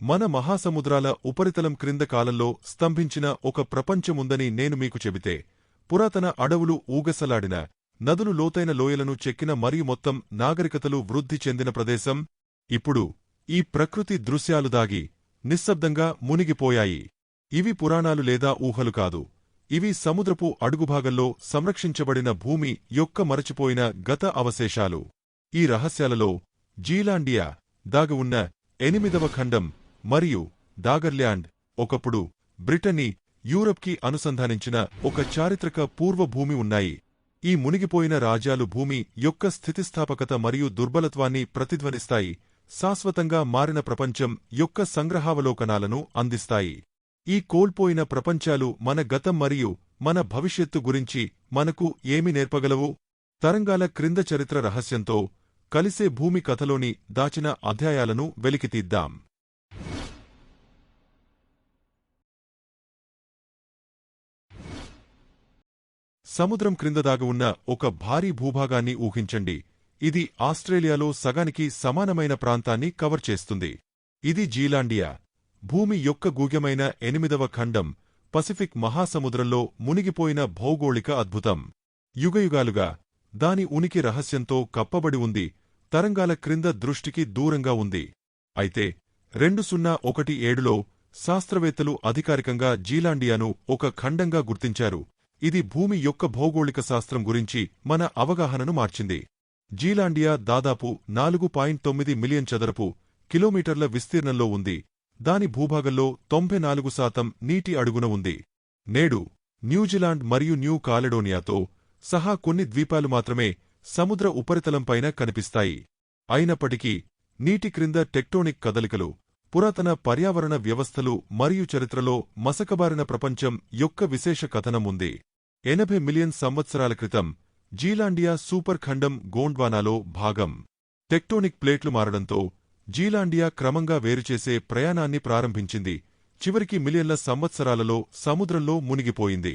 మన మహాసముద్రాల ఉపరితలం క్రింద కాలంలో స్తంభించిన ఒక ప్రపంచముందని నేను మీకు చెబితే పురాతన అడవులు ఊగసలాడిన నదులు లోతైన లోయలను చెక్కిన మరియు మొత్తం నాగరికతలు వృద్ధి చెందిన ప్రదేశం ఇప్పుడు ఈ ప్రకృతి దృశ్యాలు దాగి నిశ్శబ్దంగా మునిగిపోయాయి. ఇవి పురాణాలు లేదా ఊహలు కాదు. ఇవి సముద్రపు అడుగుభాగంలో సంరక్షించబడిన భూమి యొక్క మరచిపోయిన గత అవశేషాలు. ఈ రహస్యాలలో జీలాండియా దాగి ఉన్న ఎనిమిదవ ఖండం మరియు డాగర్ల్యాండ్ ఒకప్పుడు బ్రిటనీ యూరప్కి అనుసంధానించిన ఒక చారిత్రక పూర్వభూమి ఉన్నాయి. ఈ మునిగిపోయిన రాజ్యాలు భూమి యొక్క స్థితిస్థాపకత మరియు దుర్బలత్వాన్ని ప్రతిధ్వనిస్తాయి శాశ్వతంగా మారిన ప్రపంచం యొక్క సంగ్రహావలోకనాలను అందిస్తాయి. ఈ కోల్పోయిన ప్రపంచాలు మన గతం మరియు మన భవిష్యత్తు గురించి మనకు ఏమి నేర్పగలవు? తరంగాల క్రింద చరిత్ర రహస్యంతో కలిసే భూమి కథలోని దాచిన అధ్యాయాలను వెలికితీద్దాం. సముద్రం క్రింద దాగి ఉన్న ఒక భారీ భూభాగాన్ని ఊహించండి. ఇది ఆస్ట్రేలియాలో సగానికి సమానమైన ప్రాంతాన్ని కవర్ చేస్తుంది. ఇది జీలాండియా. భూమి యొక్క గూగ్యమైన ఎనిమిదవ ఖండం పసిఫిక్ మహాసముద్రంలో మునిగిపోయిన భౌగోళిక అద్భుతం. యుగయుగాలుగా దాని ఉనికి రహస్యంతో కప్పబడి ఉంది. తరంగాల క్రింద దృష్టికి దూరంగా ఉంది. అయితే రెండు సున్నా ఒకటి ఏడులో శాస్త్రవేత్తలు అధికారికంగా జీలాండియాను ఒక ఖండంగా గుర్తించారు. ఇది భూమి యొక్క భౌగోళిక శాస్త్రం గురించి మన అవగాహనను మార్చింది. జీలాండియా దాదాపు నాలుగు పాయింట్ తొమ్మిది మిలియన్ చదరపు కిలోమీటర్ల విస్తీర్ణంలో ఉంది. దాని భూభాగంలో తొంభై నాలుగు శాతం నీటి అడుగున ఉంది. నేడు న్యూజిలాండ్ మరియు న్యూ కాలెడోనియాతో సహా కొన్ని ద్వీపాలు మాత్రమే సముద్ర ఉపరితలంపైన కనిపిస్తాయి. అయినప్పటికీ నీటి క్రింద టెక్టోనిక్ కదలికలు పురాతన పర్యావరణ వ్యవస్థలు మరియు చరిత్రలో మసకబారిన ప్రపంచం యొక్క విశేష కథనం ఉంది. ఎనభై మిలియన్ సంవత్సరాల క్రితం జీలాండియా సూపర్ ఖండం గోండ్వానాలో భాగం. టెక్టోనిక్ ప్లేట్లు మారడంతో జీలాండియా క్రమంగా వేరుచేసే ప్రయాణాన్ని ప్రారంభించింది. చివరికి మిలియన్ల సంవత్సరాలలో సముద్రంలో మునిగిపోయింది.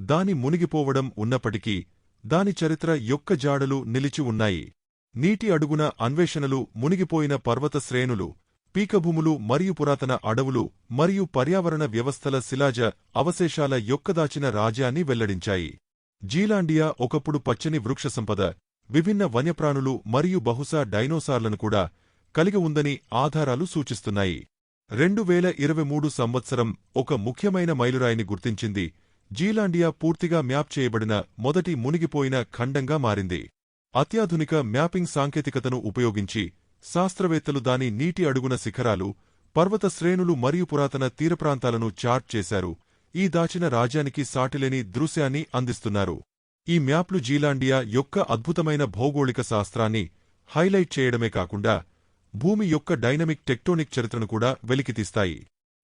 దాని మునిగిపోవడం ఉన్నప్పటికీ దాని చరిత్ర యొక్క జాడలు నిలిచి ఉన్నాయి. నీటి అడుగున అన్వేషణలు మునిగిపోయిన పర్వత శ్రేణులు పీకభూములు మరియు పురాతన అడవులు మరియు పర్యావరణ వ్యవస్థల శిలాజ అవశేషాల యొక్కదాచిన రాజ్యాన్ని వెల్లడించాయి. జీలాండియా ఒకప్పుడు పచ్చని వృక్షసంపద విభిన్న వన్యప్రాణులు మరియు బహుశా డైనోసార్లను కూడా కలిగి ఉందని ఆధారాలు సూచిస్తున్నాయి. రెండు వేల ఇరవై మూడు సంవత్సరం ఒక ముఖ్యమైన మైలురాయిని గుర్తించింది. జీలాండియా పూర్తిగా మ్యాప్ చేయబడిన మొదటి మునిగిపోయిన ఖండంగా మారింది. అత్యాధునిక మ్యాపింగ్ సాంకేతికతను ఉపయోగించి శాస్త్రవేత్తలు దాని నీటి అడుగున శిఖరాలు పర్వత శ్రేణులు మరియు పురాతన తీరప్రాంతాలను చార్ట్ చేశారు. ఈ దాచిన రాజ్యానికి సాటిలేని దృశ్యాన్ని అందిస్తున్నారు. ఈ మ్యాప్లు జీలాండియా యొక్క అద్భుతమైన భౌగోళిక శాస్త్రాన్ని హైలైట్ చేయడమే కాకుండా భూమి యొక్క డైనమిక్ టెక్టోనిక్ చరిత్రను కూడా వెలికితీస్తాయి.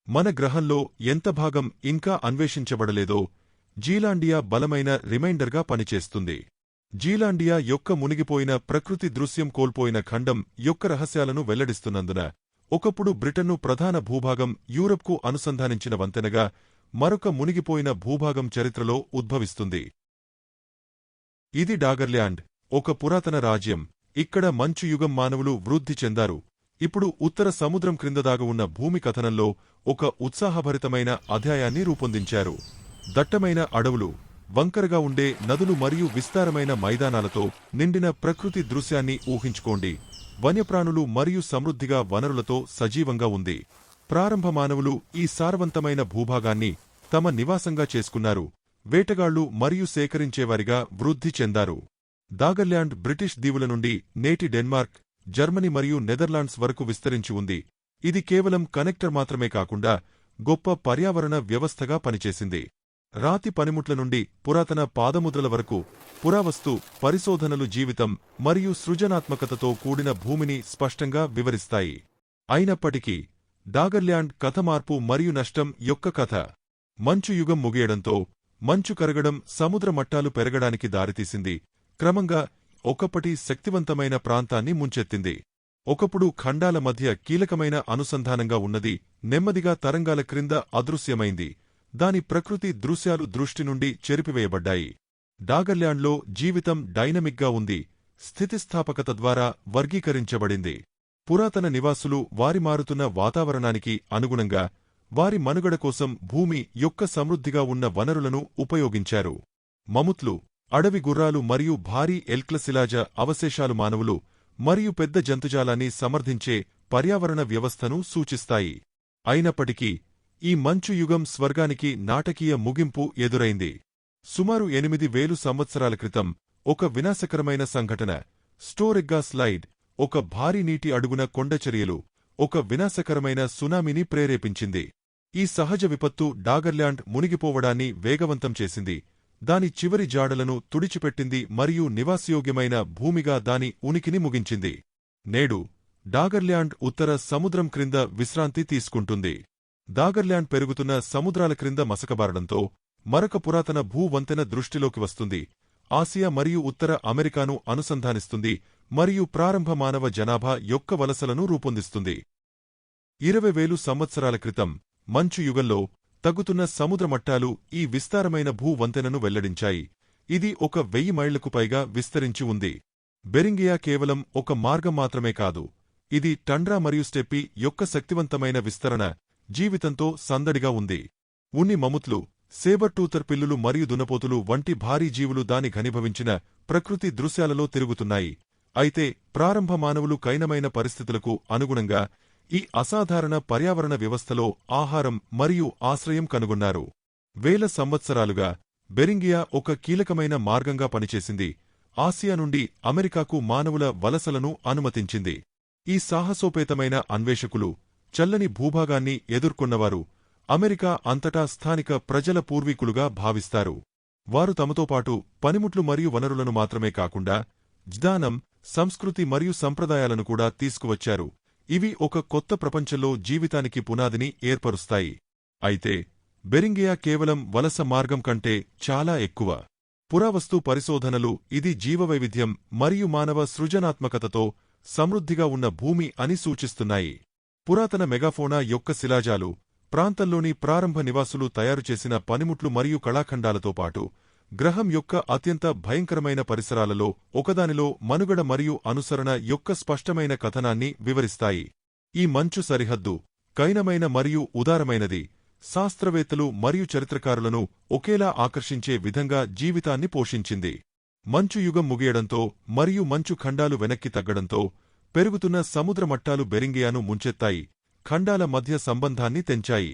మన గ్రహంలో ఎంత భాగం ఇంకా అన్వేషించబడలేదో జీలాండియా బలమైన రిమైండర్గా పనిచేస్తుంది. జీలాండియా యొక్క మునిగిపోయిన ప్రకృతి దృశ్యం కోల్పోయిన ఖండం యొక్క రహస్యాలను వెల్లడిస్తున్నందున ఒకప్పుడు బ్రిటన్ను ప్రధాన భూభాగం యూరప్కు అనుసంధానించిన వంతెనగా మరొక మునిగిపోయిన భూభాగం చరిత్రలో ఉద్భవిస్తుంది. ఇది డాగర్ల్యాండ్ ఒక పురాతన రాజ్యం. ఇక్కడ మంచు యుగం మానవులు వృద్ధి చెందారు. ఇప్పుడు ఉత్తర సముద్రం క్రింద దాగ ఉన్న భూమి కథనంలో ఒక ఉత్సాహభరితమైన అధ్యాయాన్ని రూపొందించారు. దట్టమైన అడవులు వంకరగా ఉండే నదులు మరియు విస్తారమైన మైదానాలతో నిండిన ప్రకృతి దృశ్యాన్ని ఊహించుకోండి. వన్యప్రాణులు మరియు సమృద్ధిగా వనరులతో సజీవంగా ఉంది. ప్రారంభ మానవులు ఈ సారవంతమైన భూభాగాన్ని తమ నివాసంగా చేసుకున్నారు. వేటగాళ్ళు మరియు సేకరించేవారిగా వృద్ధి చెందారు. దాగర్ల్యాండ్ బ్రిటిష్ దీవుల నుండి నేటి డెన్మార్క్ జర్మనీ మరియు నెదర్లాండ్స్ వరకు విస్తరించి ఉంది. ఇది కేవలం కనెక్టర్ మాత్రమే కాకుండా గొప్ప పర్యావరణ వ్యవస్థగా పనిచేసింది. రాతి పనిముట్ల నుండి పురాతన పాదముద్రల వరకు పురావస్తు పరిశోధనలు జీవితం మరియు సృజనాత్మకతతో కూడిన భూమిని స్పష్టంగా వివరిస్తాయి. అయినప్పటికీ డాగర్ల్యాండ్ కథ మార్పు మరియు నష్టం యొక్క కథ. మంచు యుగం ముగియడంతో మంచు కరగడం సముద్ర మట్టాలు పెరగడానికి దారితీసింది. క్రమంగా ఒకప్పటి శక్తివంతమైన ప్రాంతాన్ని ముంచెత్తింది. ఒకప్పుడు ఖండాల మధ్య కీలకమైన అనుసంధానంగా ఉన్నది నెమ్మదిగా తరంగాల క్రింద అదృశ్యమైంది. దాని ప్రకృతి దృశ్యాలు దృష్టి నుండి చెరిపివేయబడ్డాయి. డాగర్ల్యాండ్లో జీవితం డైనమిక్గా ఉంది. స్థితిస్థాపకత ద్వారా వర్గీకరించబడింది. పురాతన నివాసులు వారి మారుతున్న వాతావరణానికి అనుగుణంగా వారి మనుగడ కోసం భూమి యొక్క సమృద్ధిగా ఉన్న వనరులను ఉపయోగించారు. మముత్లు అడవి గుర్రాలు మరియు భారీ ఎల్క్లశిలాజ అవశేషాలు మానవులు మరియు పెద్ద జంతుజాలాన్ని సమర్థించే పర్యావరణ వ్యవస్థను సూచిస్తాయి. అయినప్పటికీ ఈ మంచు యుగం స్వర్గానికి నాటకీయ ముగింపు ఎదురైంది. సుమారు ఎనిమిది వేలు సంవత్సరాల క్రితం ఒక వినాశకరమైన సంఘటన స్టోరిగ్గా స్లైడ్ ఒక భారీ నీటి అడుగున కొండచర్యలు ఒక వినాశకరమైన సునామీని ప్రేరేపించింది. ఈ సహజ విపత్తు డాగర్ల్యాండ్ మునిగిపోవడాన్ని వేగవంతం చేసింది. దాని చివరి జాడలను తుడిచిపెట్టింది మరియు నివాసయోగ్యమైన భూమిగా దాని ఉనికిని ముగించింది. నేడు డాగర్ల్యాండ్ ఉత్తర సముద్రం క్రింద విశ్రాంతి తీసుకుంటుంది. దాగర్ల్యాండ్ పెరుగుతున్న సముద్రాల క్రింద మసకబారడంతో మరొక పురాతన భూవంతెన దృష్టిలోకి వస్తుంది. ఆసియా మరియు ఉత్తర అమెరికాను అనుసంధానిస్తుంది మరియు ప్రారంభ మానవ జనాభా యొక్క వలసలను రూపొందిస్తుంది. ఇరవై వేలు సంవత్సరాల క్రితం మంచు యుగంలో తగ్గుతున్న సముద్రమట్టాలు ఈ విస్తారమైన భూవంతెనను వెల్లడించాయి. ఇది ఒక వెయ్యి మైళ్ళకు పైగా విస్తరించి ఉంది. బెరింగియా కేవలం ఒక మార్గం మాత్రమే కాదు. ఇది టండ్రా మరియు స్టెప్పి యొక్క శక్తివంతమైన విస్తరణ జీవితంతో సందడిగా ఉంది. ఉన్ని మముత్లు సేబర్టూతర్ పిల్లులు మరియు దునపోతులు వంటి భారీ జీవులు దాని ఘనీభవించిన ప్రకృతి దృశ్యాలలో తిరుగుతున్నాయి. అయితే ప్రారంభ మానవులు కైనమైన పరిస్థితులకు అనుగుణంగా ఈ అసాధారణ పర్యావరణ వ్యవస్థలో ఆహారం మరియు ఆశ్రయం కనుగొన్నారు. వేల సంవత్సరాలుగా బెరింగియా ఒక కీలకమైన మార్గంగా పనిచేసింది. ఆసియా నుండి అమెరికాకు మానవుల వలసలను అనుమతించింది. ఈ సాహసోపేతమైన అన్వేషకులు చల్లని భూభాగాన్ని ఎదుర్కొన్నవారు అమెరికా అంతటా స్థానిక ప్రజల పూర్వీకులుగా భావిస్తారు. వారు తమతో పాటు పనిముట్లు మరియు వనరులను మాత్రమే కాకుండా జ్ఞానం సంస్కృతి మరియు సంప్రదాయాలను కూడా తీసుకువచ్చారు. ఇవి ఒక కొత్త ప్రపంచంలో జీవితానికి పునాదిని ఏర్పరుస్తాయి. అయితే బెరింగియా కేవలం వలస మార్గం కంటే చాలా ఎక్కువ. పురావస్తు పరిశోధనలు ఇది జీవవైవిధ్యం మరియు మానవ సృజనాత్మకతతో సమృద్ధిగా ఉన్న భూమి అని సూచిస్తున్నాయి. పురాతన మెగాఫోనా యొక్క శిలాజాలు ప్రాంతంలోని ప్రారంభ నివాసులు తయారుచేసిన పనిముట్లు మరియు కళాఖండాలతో పాటు గ్రహం యొక్క అత్యంత భయంకరమైన పరిసరాలలో ఒకదానిలో మనుగడ మరియు అనుసరణ యొక్క స్పష్టమైన కథనాన్ని వివరిస్తాయి. ఈ మంచు సరిహద్దు కైనమైన మరియు ఉదారమైనది శాస్త్రవేత్తలు మరియు చరిత్రకారులను ఒకేలా ఆకర్షించే విధంగా జీవితాన్ని పోషించింది. మంచు యుగం ముగియడంతో మరియు మంచు ఖండాలు వెనక్కి తగ్గడంతో పెరుగుతున్న సముద్ర మట్టాలు బెరింగియాను ముంచెత్తాయి ఖండాల మధ్య సంబంధాన్ని తెంచాయి.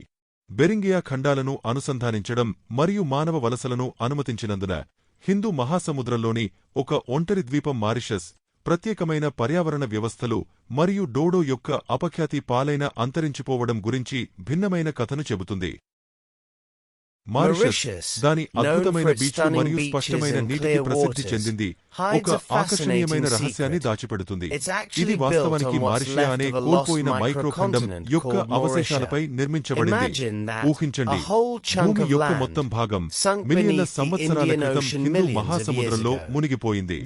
బెరింగియా ఖండాలను అనుసంధానించడం మరియు మానవ వలసలను అనుమతించినందున హిందూ మహాసముద్రంలోని ఒక ఒంటరి ద్వీపం మారిషస్ ప్రత్యేకమైన పర్యావరణ వ్యవస్థలు మరియు డోడో యొక్క అపఖ్యాతి పాలైన అంతరించిపోవడం గురించి భిన్నమైన కథను చెబుతుంది. మారిషస్ దాని అద్భుతమైన బీచ్లు మరియు స్పష్టమైన నీటికి ప్రసిద్ధి చెందింది. ఒక ఆకర్షణీయమైన రహస్యాన్ని దాచిపెడుతుంది. ఇది వాస్తవానికి మారిషియా అనే కోల్పోయిన మైక్రోఖండం యొక్క అవశేషాలపై నిర్మించబడింది. ఊహించండి భూమి యొక్క మొత్తం భాగం మిలియన్ల సంవత్సరాల క్రితం హిందూ మహాసముద్రంలో మునిగిపోయింది.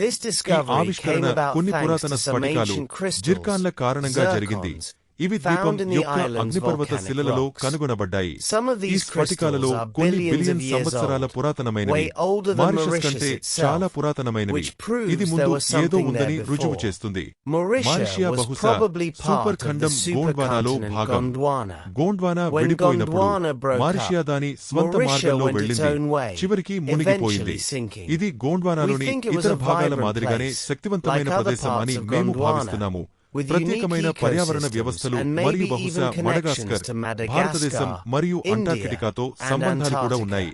ఆవిష్కరణ కొన్ని పురాతన స్ఫటికాలు జిర్కాన్ల కారణంగా జరిగింది. ఇవి దీపం యొక్క అగ్నిపర్వత శిలలలో కనుగొనబడ్డాయి. ఈ స్ఫటికాలలో కొన్ని బిలియన్ సంవత్సరాల పురాతనమైనవి. మారిషస్ కంటే చాలా పురాతనమైనవి. ఇది ముందు ఏదో ఉందని రుజువు చేస్తుంది. మారిషియా బహుశా సూపర్ ఖండం గోండ్వానాలో భాగం. గోండ్వానా విడిపోయినప్పుడు మారిషియా దాని స్వంత మార్గంలో వెళ్ళింది చివరికి మునిగిపోయింది. ఇది గోండ్వానాలోని ఇతర భాగాల మాదిరిగానే శక్తివంతమైన ప్రదేశం అని మేము భావిస్తున్నాము. ప్రత్యేకమైన పర్యావరణ వ్యవస్థలు మరియు బహుశా మడగాస్కర్ భారతదేశం మరియు అంటార్కిటికాతో సంబంధాలు కూడా ఉన్నాయి.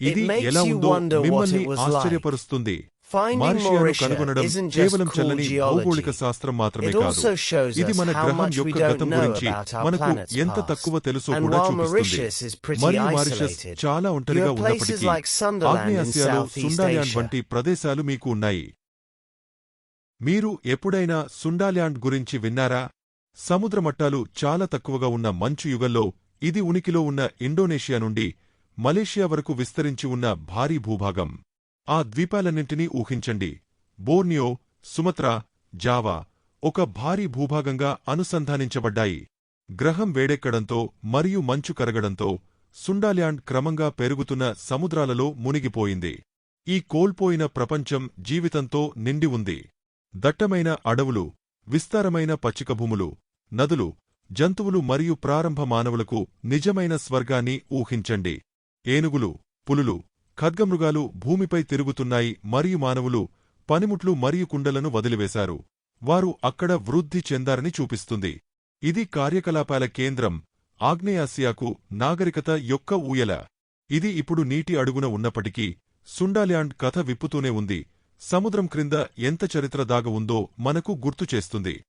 ఇది ఎలా ఉందో మిమ్మల్ని ఆశ్చర్యపరుస్తుంది. కనుగొనడం కేవలం చల్లని భౌగోళిక శాస్త్రం మాత్రమే కాదు. ఇది మన గ్రహం యొక్క గతం గురించి మనకు ఎంత తక్కువ తెలుసు కూడా చూపిస్తుంది. మరియు మారిషస్ చాలా ఒంటరిగా ఉన్నప్పటికీ ఆగ్నేయాసియాలో సుండాయాన్ వంటి ప్రదేశాలు మీకు ఉన్నాయి. మీరు ఎప్పుడైనా సుండాల్యాండ్ గురించి విన్నారా? సముద్ర మట్టాలు చాలా తక్కువగా ఉన్న మంచు యుగంలో ఇది ఉనికిలో ఉన్న ఇండోనేషియా నుండి మలేషియా వరకు విస్తరించి ఉన్న భారీ భూభాగం. ఆ ద్వీపాలన్నింటినీ ఊహించండి. బోర్నియో సుమత్రా జావా ఒక భారీ భూభాగంగా అనుసంధానించబడ్డాయి. గ్రహం వేడెక్కడంతో మరియు మంచు కరగడంతో సుండాల్యాండ్ క్రమంగా పెరుగుతున్న సముద్రాలలో మునిగిపోయింది. ఈ కోల్పోయిన ప్రపంచం జీవితంతో నిండి ఉంది. దట్టమైన అడవులు విస్తారమైన పచ్చికభూములు నదులు జంతువులు మరియు ప్రారంభ మానవులకు నిజమైన స్వర్గాన్ని ఊహించండి. ఏనుగులు పులులు ఖడ్గమృగాలు భూమిపై తిరుగుతున్నాయి మరియు మానవులు పనిముట్లు మరియు కుండలను వదిలివేశారు. వారు అక్కడ వృద్ధి చెందారని చూపిస్తుంది. ఇది కార్యకలాపాల కేంద్రం ఆగ్నేయాసియాకు నాగరికత యొక్క ఊయల. ఇది ఇప్పుడు నీటి అడుగున ఉన్నప్పటికీ సుండాల్యాండ్ కథ విప్పుతూనే ఉంది. సముద్రం క్రింద ఎంత చరిత్ర దాగ ఉందో మనకు గుర్తు చేస్తుంది.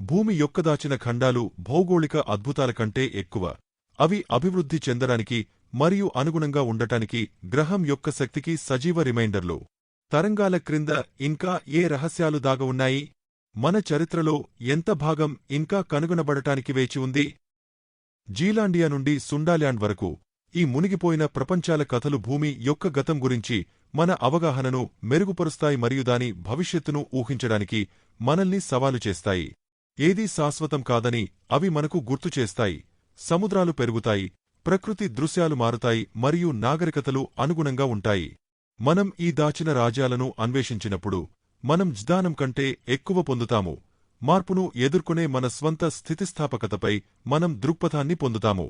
భూమి యొక్కదాచిన ఖండాలు భౌగోళిక అద్భుతాల కంటే ఎక్కువ. అవి అభివృద్ధి చెందడానికి మరియు అనుగుణంగా ఉండటానికి గ్రహం యొక్క శక్తికి సజీవ రిమైండర్లు. తరంగాల క్రింద ఇంకా ఏ రహస్యాలు దాగ ఉన్నాయి? మన చరిత్రలో ఎంత భాగం ఇంకా కనుగొనబడటానికి వేచి ఉంది? జీలాండియా నుండి సుండాల్యాండ్ వరకు. ఈ మునిగిపోయిన ప్రపంచాల కథలు భూమి యొక్క గతం గురించి మన అవగాహనను మెరుగుపరుస్తాయి మరియు దాని భవిష్యత్తును ఊహించడానికి మనల్ని సవాలు చేస్తాయి. ఏదీ శాశ్వతం కాదని అవి మనకు గుర్తు చేస్తాయి. సముద్రాలు పెరుగుతాయి ప్రకృతి దృశ్యాలు మారుతాయి మరియు నాగరికతలు అనుగుణంగా ఉంటాయి. మనం ఈ దాచిన రాజ్యాలను అన్వేషించినప్పుడు మనం జ్ఞానం కంటే ఎక్కువ పొందుతాము. మార్పును ఎదుర్కొనే మన స్వంత స్థితిస్థాపకతపై మనం దృక్పథాన్ని పొందుతాము.